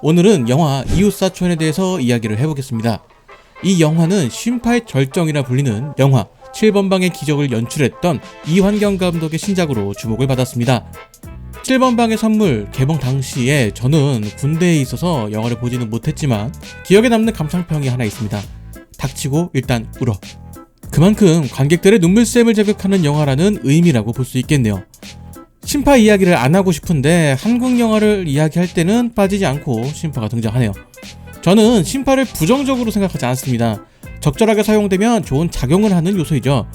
오늘은 영화 이웃사촌에 대해서 이야기를 해보겠습니다. 이 영화는 쉼파의 절정이라 불리는 영화 7번 방의 기적을 연출했던 이환경 감독의 신작으로 주목을 받았습니다. 7번 방의 선물 개봉 당시에 저는 군대에 있어서 영화를 보지는 못했지만 기억에 남는 감상평이 하나 있습니다. 닥치고 일단 울어. 그만큼 관객들의 눈물샘을 자극하는 영화라는 의미라고 볼 수 있겠네요. 심파 이야기를 안 하고 싶은데 한국 영화를 이야기할 때는 빠지지 않고 심파가 등장하네요. 저는 심파를 부정적으로 생각하지 않습니다. 적절하게 사용되면 좋은 작용을 하는 요소이죠.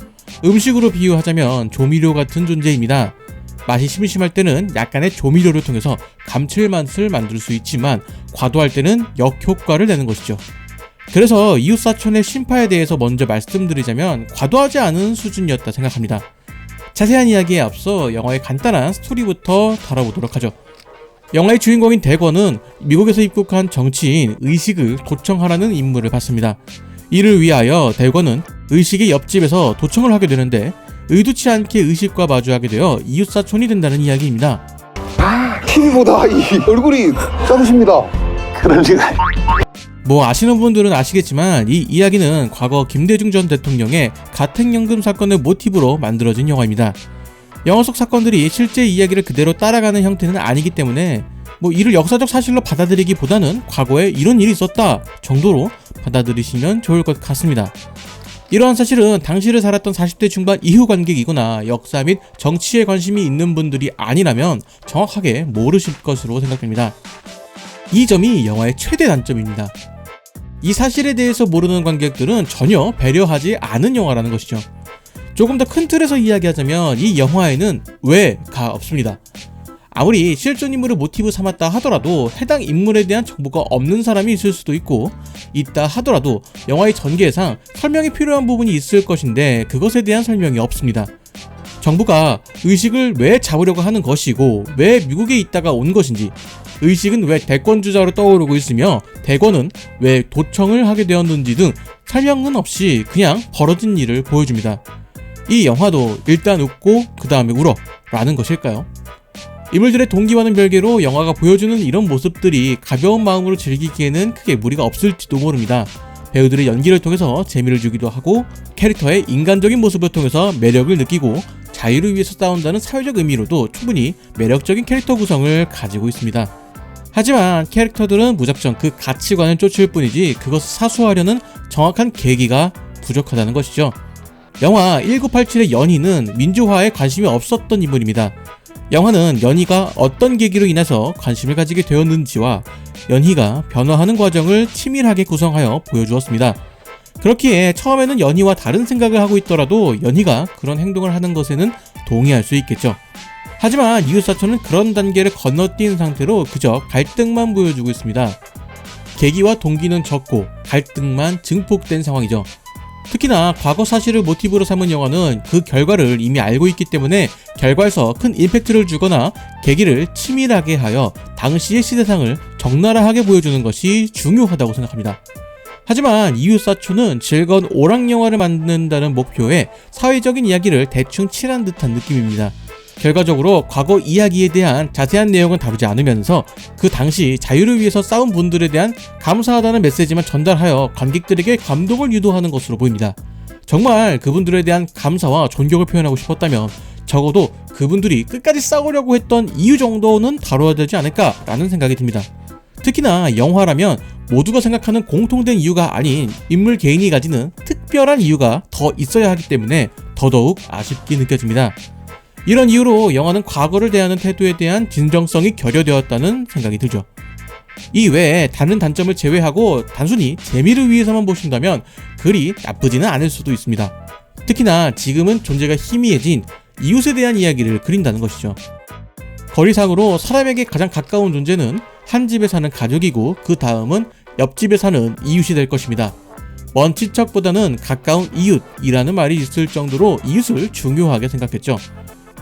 음식으로 비유하자면 조미료 같은 존재입니다. 맛이 심심할 때는 약간의 조미료를 통해서 감칠맛을 만들 수 있지만 과도할 때는 역효과를 내는 것이죠. 그래서 이웃사촌의 심파에 대해서 먼저 말씀드리자면 과도하지 않은 수준이었다 생각합니다. 자세한 이야기에 앞서 영화의 간단한 스토리부터 다뤄보도록 하죠. 영화의 주인공인 대권은 미국에서 입국한 정치인 의식을 도청하라는 임무를 받습니다. 이를 위하여 대권은 의식의 옆집에서 도청을 하게 되는데 의도치 않게 의식과 마주하게 되어 이웃사촌이 된다는 이야기입니다. TV보다 이 얼굴이 작으십니다. 그럴 리가. 뭐 아시는 분들은 아시겠지만 이 이야기는 과거 김대중 전 대통령의 가택연금 사건을 모티브로 만들어진 영화입니다. 영화 속 사건들이 실제 이야기를 그대로 따라가는 형태는 아니기 때문에 뭐 이를 역사적 사실로 받아들이기보다는 과거에 이런 일이 있었다 정도로 받아들이시면 좋을 것 같습니다. 이러한 사실은 당시를 살았던 40대 중반 이후 관객이거나 역사 및 정치에 관심이 있는 분들이 아니라면 정확하게 모르실 것으로 생각됩니다. 이 점이 영화의 최대 단점입니다. 이 사실에 대해서 모르는 관객들은 전혀 배려하지 않은 영화라는 것이죠. 조금 더 큰 틀에서 이야기하자면 이 영화에는 왜가 없습니다. 아무리 실존 인물을 모티브 삼았다 하더라도 해당 인물에 대한 정보가 없는 사람이 있을 수도 있고 있다 하더라도 영화의 전개상 설명이 필요한 부분이 있을 것인데 그것에 대한 설명이 없습니다. 정부가 의식을 왜 잡으려고 하는 것이고 왜 미국에 있다가 온 것인지 의식은 왜 대권주자로 떠오르고 있으며 대권은 왜 도청을 하게 되었는지 등 설명은 없이 그냥 벌어진 일을 보여줍니다. 이 영화도 일단 웃고 그 다음에 울어 라는 것일까요? 인물들의 동기와는 별개로 영화가 보여주는 이런 모습들이 가벼운 마음으로 즐기기에는 크게 무리가 없을지도 모릅니다. 배우들의 연기를 통해서 재미를 주기도 하고 캐릭터의 인간적인 모습을 통해서 매력을 느끼고 자유를 위해서 싸운다는 사회적 의미로도 충분히 매력적인 캐릭터 구성을 가지고 있습니다. 하지만 캐릭터들은 무작정 그 가치관을 쫓을 뿐이지 그것을 사수하려는 정확한 계기가 부족하다는 것이죠. 영화 1987의 연희는 민주화에 관심이 없었던 인물입니다. 영화는 연희가 어떤 계기로 인해서 관심을 가지게 되었는지와 연희가 변화하는 과정을 치밀하게 구성하여 보여주었습니다. 그렇기에 처음에는 연희와 다른 생각을 하고 있더라도 연희가 그런 행동을 하는 것에는 동의할 수 있겠죠. 하지만 이웃사촌은 그런 단계를 건너뛴 상태로 그저 갈등만 보여주고 있습니다. 계기와 동기는 적고 갈등만 증폭된 상황이죠. 특히나 과거 사실을 모티브로 삼은 영화는 그 결과를 이미 알고 있기 때문에 결과에서 큰 임팩트를 주거나 계기를 치밀하게 하여 당시의 시대상을 적나라하게 보여주는 것이 중요하다고 생각합니다. 하지만 이웃사촌은 즐거운 오락 영화를 만든다는 목표에 사회적인 이야기를 대충 칠한 듯한 느낌입니다. 결과적으로 과거 이야기에 대한 자세한 내용은 다루지 않으면서 그 당시 자유를 위해서 싸운 분들에 대한 감사하다는 메시지만 전달하여 관객들에게 감동을 유도하는 것으로 보입니다. 정말 그분들에 대한 감사와 존경을 표현하고 싶었다면 적어도 그분들이 끝까지 싸우려고 했던 이유 정도는 다뤄야 되지 않을까라는 생각이 듭니다. 특히나 영화라면 모두가 생각하는 공통된 이유가 아닌 인물 개인이 가지는 특별한 이유가 더 있어야 하기 때문에 더더욱 아쉽게 느껴집니다. 이런 이유로 영화는 과거를 대하는 태도에 대한 진정성이 결여되었다는 생각이 들죠. 이 외에 다른 단점을 제외하고 단순히 재미를 위해서만 보신다면 그리 나쁘지는 않을 수도 있습니다. 특히나 지금은 존재가 희미해진 이웃에 대한 이야기를 그린다는 것이죠. 거리상으로 사람에게 가장 가까운 존재는 한 집에 사는 가족이고 그 다음은 옆집에 사는 이웃이 될 것입니다. 먼 친척보다는 가까운 이웃이라는 말이 있을 정도로 이웃을 중요하게 생각했죠.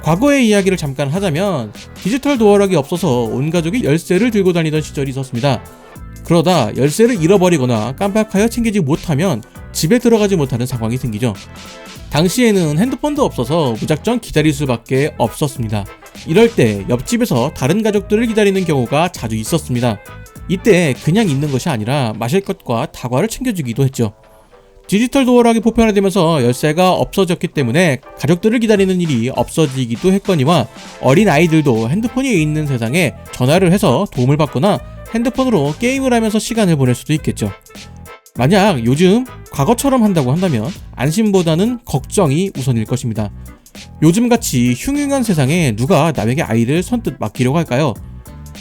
과거의 이야기를 잠깐 하자면 디지털 도어락이 없어서 온 가족이 열쇠를 들고 다니던 시절이 있었습니다. 그러다 열쇠를 잃어버리거나 깜빡하여 챙기지 못하면 집에 들어가지 못하는 상황이 생기죠. 당시에는 핸드폰도 없어서 무작정 기다릴 수밖에 없었습니다. 이럴 때 옆집에서 다른 가족들을 기다리는 경우가 자주 있었습니다. 이때 그냥 있는 것이 아니라 마실 것과 다과를 챙겨주기도 했죠. 디지털 도어락이 보편화되면서 열쇠가 없어졌기 때문에 가족들을 기다리는 일이 없어지기도 했거니와 어린 아이들도 핸드폰이 있는 세상에 전화를 해서 도움을 받거나 핸드폰으로 게임을 하면서 시간을 보낼 수도 있겠죠. 만약 요즘 과거처럼 한다고 한다면 안심보다는 걱정이 우선일 것입니다. 요즘같이 흉흉한 세상에 누가 남에게 아이를 선뜻 맡기려고 할까요?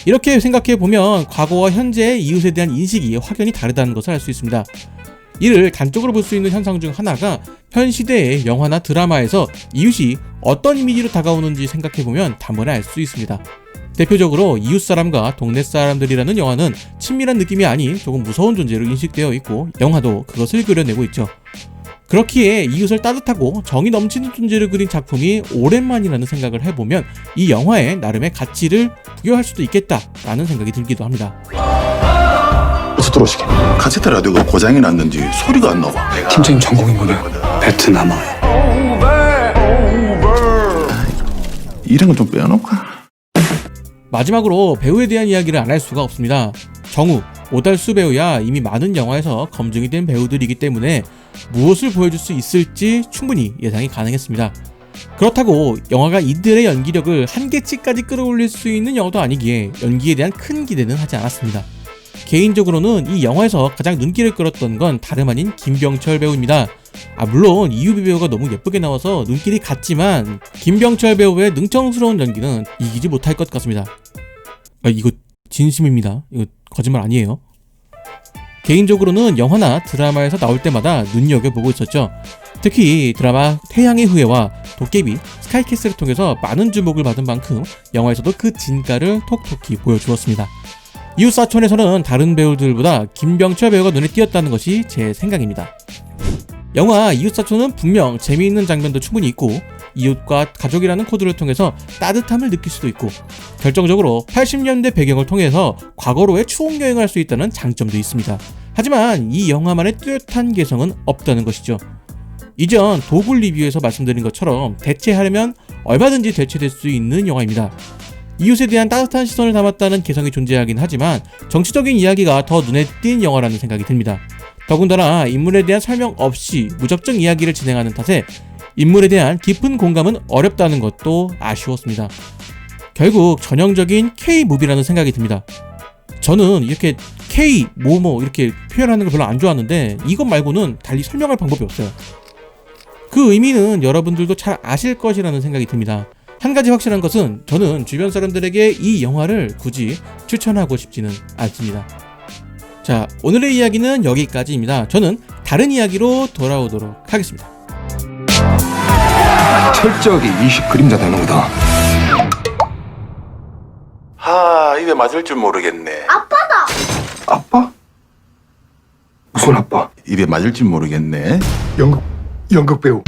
이렇게 생각해 보면 과거와 현재의 이웃에 대한 인식이 확연히 다르다는 것을 알 수 있습니다. 이를 단적으로 볼 수 있는 현상 중 하나가 현 시대의 영화나 드라마에서 이웃이 어떤 이미지로 다가오는지 생각해 보면 단번에 알수 있습니다. 대표적으로 이웃 사람과 동네 사람들이라는 영화는 친밀한 느낌이 아닌 조금 무서운 존재로 인식되어 있고 영화도 그것을 그려내고 있죠. 그렇기에 이웃을 따뜻하고 정이 넘치는 존재를 그린 작품이 오랜만이라는 생각을 해보면 이 영화에 나름의 가치를 부여할 수도 있겠다라는 생각이 들기도 합니다. 들어오시게. 카세트 라디오가 고장이 났는지 소리가 안 나와. 팀장님 전공이 뭐냐? 베트남어. 이런 건 좀 빼놓을까? 마지막으로 배우에 대한 이야기를 안 할 수가 없습니다. 정우, 오달수 배우야 이미 많은 영화에서 검증이 된 배우들이기 때문에 무엇을 보여줄 수 있을지 충분히 예상이 가능했습니다. 그렇다고 영화가 이들의 연기력을 한계치까지 끌어올릴 수 있는 영화도 아니기에 연기에 대한 큰 기대는 하지 않았습니다. 개인적으로는 이 영화에서 가장 눈길을 끌었던 건 다름 아닌 김병철 배우입니다. 아 물론 이유비 배우가 너무 예쁘게 나와서 눈길이 갔지만 김병철 배우의 능청스러운 연기는 이기지 못할 것 같습니다. 아 이거 진심입니다. 이거 거짓말 아니에요. 개인적으로는 영화나 드라마에서 나올 때마다 눈여겨보고 있었죠. 특히 드라마 태양의 후예와 도깨비, 스카이캐슬을 통해서 많은 주목을 받은 만큼 영화에서도 그 진가를 톡톡히 보여주었습니다. 이웃사촌에서는 다른 배우들보다 김병철 배우가 눈에 띄었다는 것이 제 생각입니다. 영화 이웃사촌은 분명 재미있는 장면도 충분히 있고 이웃과 가족이라는 코드를 통해서 따뜻함을 느낄 수도 있고 결정적으로 80년대 배경을 통해서 과거로의 추억 여행을 할 수 있다는 장점도 있습니다. 하지만 이 영화만의 뚜렷한 개성은 없다는 것이죠. 이전 도굴 리뷰에서 말씀드린 것처럼 대체하려면 얼마든지 대체될 수 있는 영화입니다. 이웃에 대한 따뜻한 시선을 담았다는 개성이 존재하긴 하지만 정치적인 이야기가 더 눈에 띈 영화라는 생각이 듭니다. 더군다나 인물에 대한 설명 없이 무작정 이야기를 진행하는 탓에 인물에 대한 깊은 공감은 어렵다는 것도 아쉬웠습니다. 결국 전형적인 K-무비라는 생각이 듭니다. 저는 이렇게 K, 뭐 뭐 이렇게 표현하는 걸 별로 안 좋아하는데 이것 말고는 달리 설명할 방법이 없어요. 그 의미는 여러분들도 잘 아실 것이라는 생각이 듭니다. 한 가지 확실한 것은 저는 주변 사람들에게 이 영화를 굳이 추천하고 싶지는 않습니다. 자, 오늘의 이야기는 여기까지입니다. 저는 다른 이야기로 돌아오도록 하겠습니다. 철저하게 이식 그림자 되는 거다. 하, 입에 맞을 줄 모르겠네. 아빠? 무슨 아빠? 입에 맞을 줄 모르겠네. 연극 연극 배우